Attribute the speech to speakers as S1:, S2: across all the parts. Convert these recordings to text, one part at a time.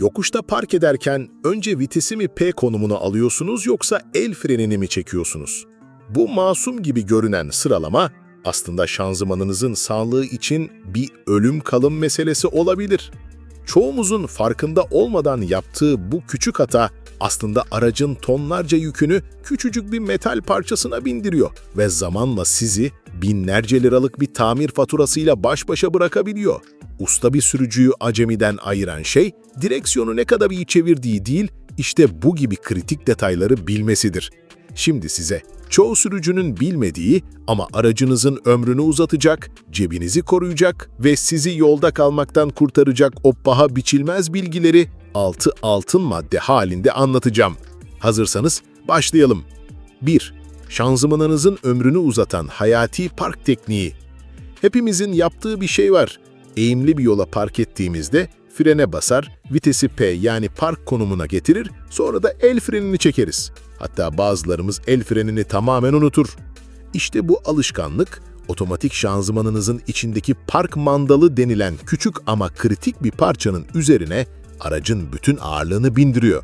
S1: Yokuşta park ederken önce vitesi mi P konumuna alıyorsunuz yoksa el frenini mi çekiyorsunuz? Bu masum gibi görünen sıralama aslında şanzımanınızın sağlığı için bir ölüm kalım meselesi olabilir. Çoğumuzun farkında olmadan yaptığı bu küçük hata aslında aracın tonlarca yükünü küçücük bir metal parçasına bindiriyor ve zamanla sizi binlerce liralık bir tamir faturasıyla baş başa bırakabiliyor. Usta bir sürücüyü acemiden ayıran şey, direksiyonu ne kadar iyi çevirdiği değil, işte bu gibi kritik detayları bilmesidir. Şimdi size çoğu sürücünün bilmediği ama aracınızın ömrünü uzatacak, cebinizi koruyacak ve sizi yolda kalmaktan kurtaracak o biçilmez bilgileri altı altın madde halinde anlatacağım. Hazırsanız başlayalım. 1. Şanzımanınızın ömrünü uzatan hayati park tekniği. Hepimizin yaptığı bir şey var. Eğimli bir yola park ettiğimizde frene basar, vitesi P yani park konumuna getirir, sonra da el frenini çekeriz. Hatta bazılarımız el frenini tamamen unutur. İşte bu alışkanlık, otomatik şanzımanınızın içindeki park mandalı denilen küçük ama kritik bir parçanın üzerine aracın bütün ağırlığını bindiriyor.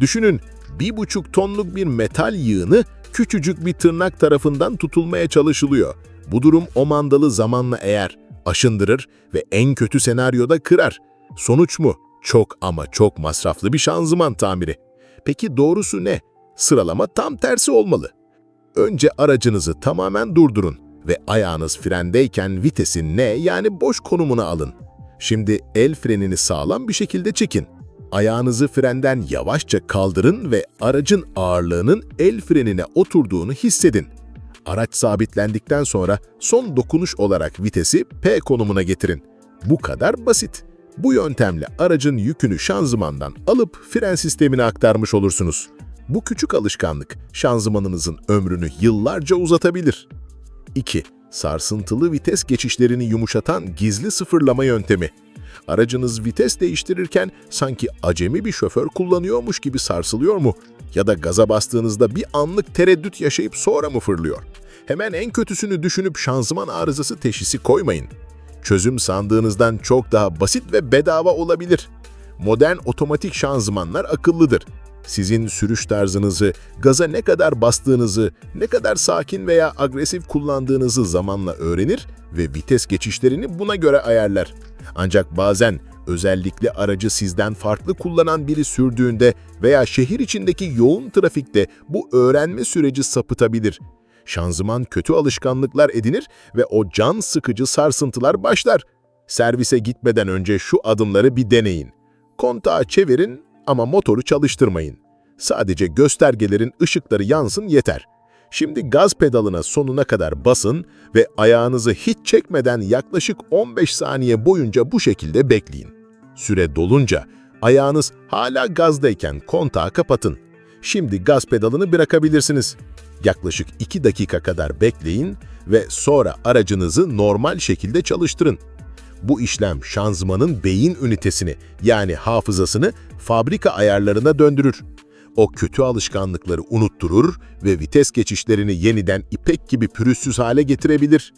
S1: Düşünün, bir buçuk tonluk bir metal yığını küçücük bir tırnak tarafından tutulmaya çalışılıyor. Bu durum o mandalı zamanla eğer aşındırır ve en kötü senaryoda kırar. Sonuç mu? Çok ama çok masraflı bir şanzıman tamiri. Peki doğrusu ne? Sıralama tam tersi olmalı. Önce aracınızı tamamen durdurun ve ayağınız frendeyken vitesin ne yani boş konumuna alın. Şimdi el frenini sağlam bir şekilde çekin. Ayağınızı frenden yavaşça kaldırın ve aracın ağırlığının el frenine oturduğunu hissedin. Araç sabitlendikten sonra son dokunuş olarak vitesi P konumuna getirin. Bu kadar basit. Bu yöntemle aracın yükünü şanzımandan alıp fren sistemine aktarmış olursunuz. Bu küçük alışkanlık şanzımanınızın ömrünü yıllarca uzatabilir. 2. Sarsıntılı vites geçişlerini yumuşatan gizli sıfırlama yöntemi. Aracınız vites değiştirirken sanki acemi bir şoför kullanıyormuş gibi sarsılıyor mu? Ya da gaza bastığınızda bir anlık tereddüt yaşayıp sonra mı fırlıyor? Hemen en kötüsünü düşünüp şanzıman arızası teşhisi koymayın. Çözüm sandığınızdan çok daha basit ve bedava olabilir. Modern otomatik şanzımanlar akıllıdır. Sizin sürüş tarzınızı, gaza ne kadar bastığınızı, ne kadar sakin veya agresif kullandığınızı zamanla öğrenir ve vites geçişlerini buna göre ayarlar. Ancak bazen özellikle aracı sizden farklı kullanan biri sürdüğünde veya şehir içindeki yoğun trafikte bu öğrenme süreci sapıtabilir. Şanzıman kötü alışkanlıklar edinir ve o can sıkıcı sarsıntılar başlar. Servise gitmeden önce şu adımları bir deneyin. Kontağı çevirin ama motoru çalıştırmayın. Sadece göstergelerin ışıkları yansın yeter. Şimdi gaz pedalına sonuna kadar basın ve ayağınızı hiç çekmeden yaklaşık 15 saniye boyunca bu şekilde bekleyin. Süre dolunca ayağınız hala gazdayken kontağı kapatın. Şimdi gaz pedalını bırakabilirsiniz. Yaklaşık 2 dakika kadar bekleyin ve sonra aracınızı normal şekilde çalıştırın. Bu işlem şanzımanın beyin ünitesini yani hafızasını fabrika ayarlarına döndürür. O kötü alışkanlıkları unutturur ve vites geçişlerini yeniden ipek gibi pürüzsüz hale getirebilir.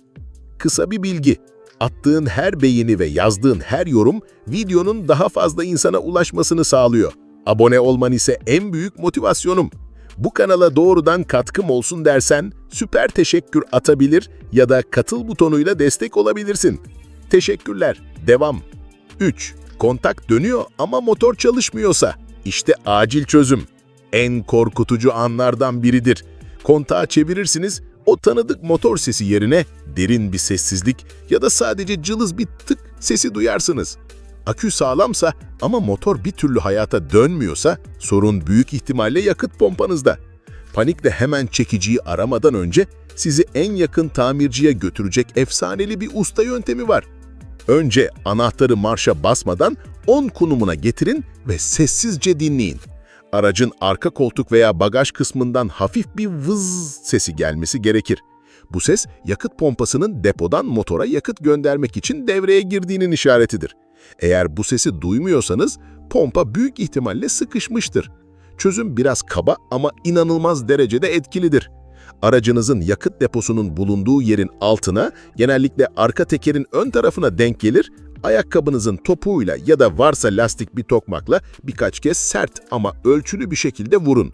S1: Kısa bir bilgi. Attığın her beğeni ve yazdığın her yorum videonun daha fazla insana ulaşmasını sağlıyor. Abone olman ise en büyük motivasyonum. Bu kanala doğrudan katkım olsun dersen süper teşekkür atabilir ya da katıl butonuyla destek olabilirsin. Teşekkürler. Devam. 3. Kontak dönüyor ama motor çalışmıyorsa. İşte acil çözüm. En korkutucu anlardan biridir. Kontağı çevirirsiniz, o tanıdık motor sesi yerine derin bir sessizlik ya da sadece cılız bir tık sesi duyarsınız. Akü sağlamsa ama motor bir türlü hayata dönmüyorsa sorun büyük ihtimalle yakıt pompanızda. Panikle hemen çekiciyi aramadan önce sizi en yakın tamirciye götürecek efsaneli bir usta yöntemi var. Önce anahtarı marşa basmadan 10 konumuna getirin ve sessizce dinleyin. Aracın arka koltuk veya bagaj kısmından hafif bir vız sesi gelmesi gerekir. Bu ses yakıt pompasının depodan motora yakıt göndermek için devreye girdiğinin işaretidir. Eğer bu sesi duymuyorsanız pompa büyük ihtimalle sıkışmıştır. Çözüm biraz kaba ama inanılmaz derecede etkilidir. Aracınızın yakıt deposunun bulunduğu yerin altına, genellikle arka tekerin ön tarafına denk gelir, Ayakkabınızın topuğuyla ya da varsa lastik bir tokmakla birkaç kez sert ama ölçülü bir şekilde vurun.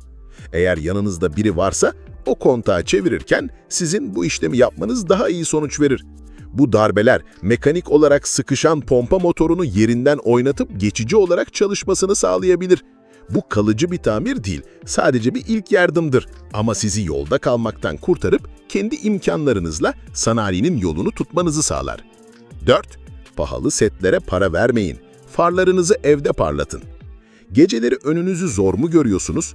S1: Eğer yanınızda biri varsa o kontağı çevirirken sizin bu işlemi yapmanız daha iyi sonuç verir. Bu darbeler mekanik olarak sıkışan pompa motorunu yerinden oynatıp geçici olarak çalışmasını sağlayabilir. Bu kalıcı bir tamir değil, sadece bir ilk yardımdır. Ama sizi yolda kalmaktan kurtarıp kendi imkanlarınızla sanayinin yolunu tutmanızı sağlar. 4. Pahalı setlere para vermeyin. Farlarınızı evde parlatın. Geceleri önünüzü zor mu görüyorsunuz?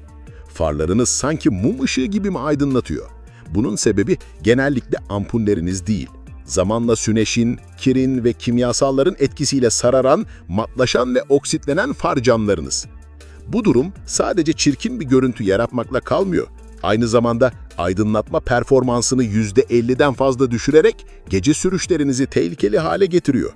S1: Farlarınız sanki mum ışığı gibi mi aydınlatıyor? Bunun sebebi genellikle ampulleriniz değil. Zamanla süneşin, kirin ve kimyasalların etkisiyle sararan, matlaşan ve oksitlenen far camlarınız. Bu durum sadece çirkin bir görüntü yaratmakla kalmıyor. Aynı zamanda aydınlatma performansını %50'den fazla düşürerek gece sürüşlerinizi tehlikeli hale getiriyor.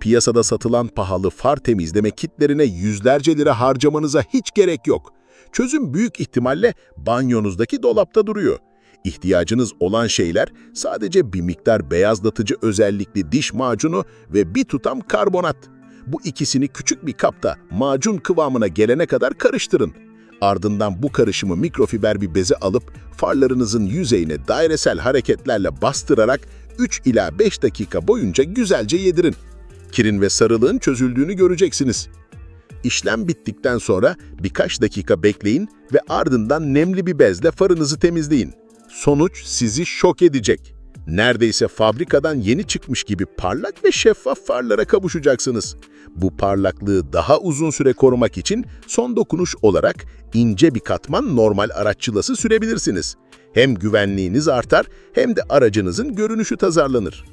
S1: Piyasada satılan pahalı far temizleme kitlerine yüzlerce lira harcamanıza hiç gerek yok. Çözüm büyük ihtimalle banyonuzdaki dolapta duruyor. İhtiyacınız olan şeyler sadece bir miktar beyazlatıcı özellikli diş macunu ve bir tutam karbonat. Bu ikisini küçük bir kapta macun kıvamına gelene kadar karıştırın. Ardından bu karışımı mikrofiber bir beze alıp farlarınızın yüzeyine dairesel hareketlerle bastırarak 3 ila 5 dakika boyunca güzelce yedirin. Kirin ve sarılığın çözüldüğünü göreceksiniz. İşlem bittikten sonra birkaç dakika bekleyin ve ardından nemli bir bezle farınızı temizleyin. Sonuç sizi şok edecek. Neredeyse fabrikadan yeni çıkmış gibi parlak ve şeffaf farlara kavuşacaksınız. Bu parlaklığı daha uzun süre korumak için son dokunuş olarak ince bir katman normal araç çılası sürebilirsiniz. Hem güvenliğiniz artar hem de aracınızın görünüşü tasarlanır.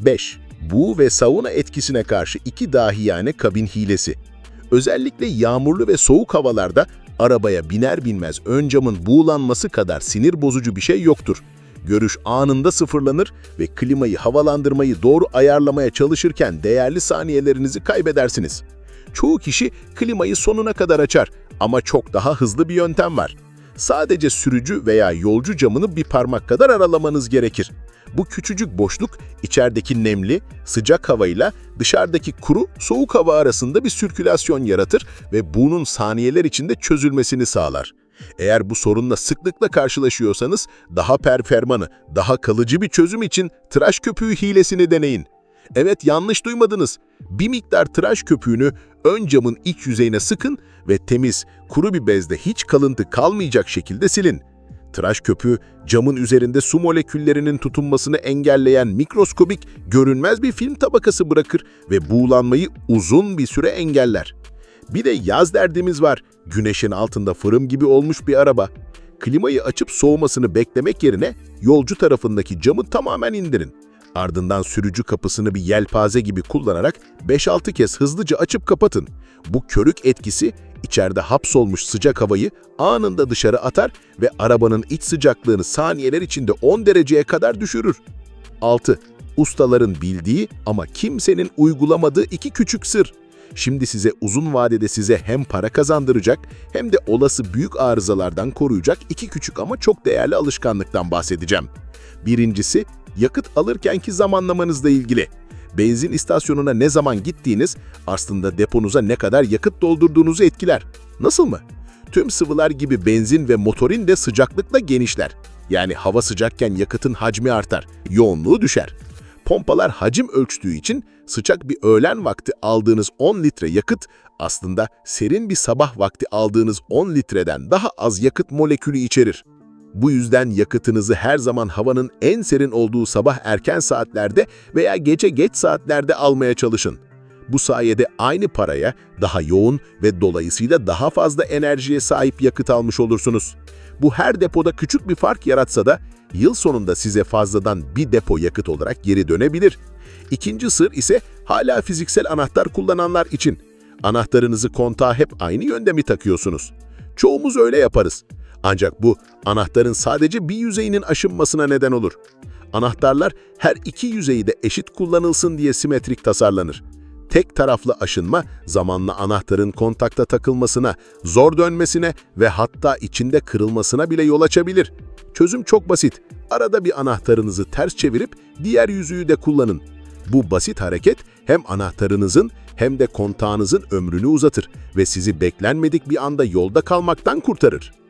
S1: 5. Bu ve sauna etkisine karşı iki dahiyane kabin hilesi. Özellikle yağmurlu ve soğuk havalarda arabaya biner binmez ön camın buğulanması kadar sinir bozucu bir şey yoktur. Görüş anında sıfırlanır ve klimayı havalandırmayı doğru ayarlamaya çalışırken değerli saniyelerinizi kaybedersiniz. Çoğu kişi klimayı sonuna kadar açar ama çok daha hızlı bir yöntem var. Sadece sürücü veya yolcu camını bir parmak kadar aralamanız gerekir. Bu küçücük boşluk içerideki nemli, sıcak havayla dışarıdaki kuru, soğuk hava arasında bir sirkülasyon yaratır ve bunun saniyeler içinde çözülmesini sağlar. Eğer bu sorunla sıklıkla karşılaşıyorsanız daha performanı, daha kalıcı bir çözüm için tıraş köpüğü hilesini deneyin. Evet yanlış duymadınız. Bir miktar tıraş köpüğünü ön camın iç yüzeyine sıkın ve temiz, kuru bir bezde hiç kalıntı kalmayacak şekilde silin. Tıraş köpüğü camın üzerinde su moleküllerinin tutunmasını engelleyen mikroskobik, görünmez bir film tabakası bırakır ve buğulanmayı uzun bir süre engeller. Bir de yaz derdimiz var. Güneşin altında fırım gibi olmuş bir araba. Klimayı açıp soğumasını beklemek yerine yolcu tarafındaki camı tamamen indirin. Ardından sürücü kapısını bir yelpaze gibi kullanarak 5-6 kez hızlıca açıp kapatın. Bu körük etkisi içeride hapsolmuş sıcak havayı anında dışarı atar ve arabanın iç sıcaklığını saniyeler içinde 10 dereceye kadar düşürür. 6. Ustaların bildiği ama kimsenin uygulamadığı iki küçük sır. Şimdi size uzun vadede size hem para kazandıracak hem de olası büyük arızalardan koruyacak iki küçük ama çok değerli alışkanlıktan bahsedeceğim. Birincisi, yakıt alırkenki zamanlamanızla ilgili. Benzin istasyonuna ne zaman gittiğiniz aslında deponuza ne kadar yakıt doldurduğunuzu etkiler. Nasıl mı? Tüm sıvılar gibi benzin ve motorin de sıcaklıkla genişler. Yani hava sıcakken yakıtın hacmi artar, yoğunluğu düşer. Pompalar hacim ölçtüğü için sıcak bir öğlen vakti aldığınız 10 litre yakıt aslında serin bir sabah vakti aldığınız 10 litreden daha az yakıt molekülü içerir. Bu yüzden yakıtınızı her zaman havanın en serin olduğu sabah erken saatlerde veya gece geç saatlerde almaya çalışın. Bu sayede aynı paraya daha yoğun ve dolayısıyla daha fazla enerjiye sahip yakıt almış olursunuz. Bu her depoda küçük bir fark yaratsa da yıl sonunda size fazladan bir depo yakıt olarak geri dönebilir. İkinci sır ise hala fiziksel anahtar kullananlar için. Anahtarınızı kontağa hep aynı yönde mi takıyorsunuz? Çoğumuz öyle yaparız. Ancak bu anahtarın sadece bir yüzeyinin aşınmasına neden olur. Anahtarlar her iki yüzeyi de eşit kullanılsın diye simetrik tasarlanır. Tek taraflı aşınma zamanla anahtarın kontakta takılmasına, zor dönmesine ve hatta içinde kırılmasına bile yol açabilir. Çözüm çok basit. Arada bir anahtarınızı ters çevirip diğer yüzüğü de kullanın.
S2: Bu basit hareket hem anahtarınızın hem de kontağınızın ömrünü uzatır ve sizi beklenmedik bir anda yolda kalmaktan kurtarır.